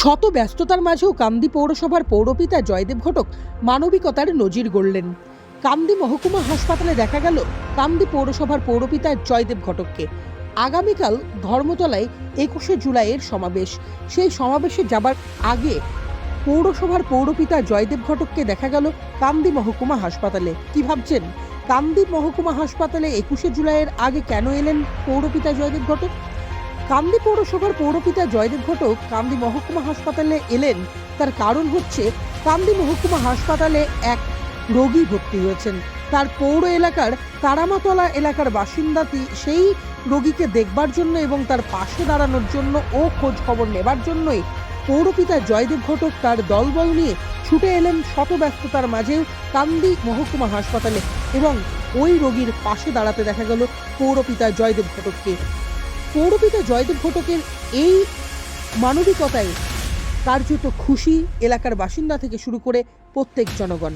শত ব্যস্ততার মাঝেও কান্দি পৌরসভার পৌরপিতা জয়দেব ঘটক মানবিকতার নজির গড়লেন। কান্দি মহকুমা হাসপাতালে দেখা গেল কান্দি পৌরসভার পৌরপিতা জয়দেব ঘটককে। আগামীকাল ধর্মতলায় একুশে জুলাইয়ের সমাবেশ। সেই সমাবেশে যাবার আগে পৌরসভার পৌরপিতা জয়দেব ঘটককে দেখা গেল কান্দি মহকুমা হাসপাতালে। কি ভাবছেন? কান্দি মহকুমা হাসপাতালে একুশে জুলাইয়ের আগে কেন এলেন পৌরপিতা জয়দেব ঘটক? কান্দি পৌরসভার পৌরপিতা জয়দেব ঘটক কান্দি মহকুমা হাসপাতালে এলেন। তার কারণ হচ্ছে কান্দি মহকুমা হাসপাতালে এক রোগী ভর্তি হয়েছেন। তার পৌর এলাকার তারামাতলা এলাকার বাসিন্দাটি সেই রোগীকে দেখবার জন্য এবং তার পাশে দাঁড়ানোর জন্য ও খোঁজ খবর নেবার জন্যই পৌরপিতা জয়দেব ঘটক তার দলবল নিয়ে ছুটে এলেন শত ব্যস্ততার মাঝেও কান্দি মহকুমা হাসপাতালে এবং ওই রোগীর পাশে দাঁড়াতে দেখা গেল পৌরপিতা জয়দেব ঘটককে। পৌরপিতা জয়দেব ঘটকের এই মানবিকতায় কার্যত খুশি এলাকার বাসিন্দা থেকে শুরু করে প্রত্যেক জনগণ।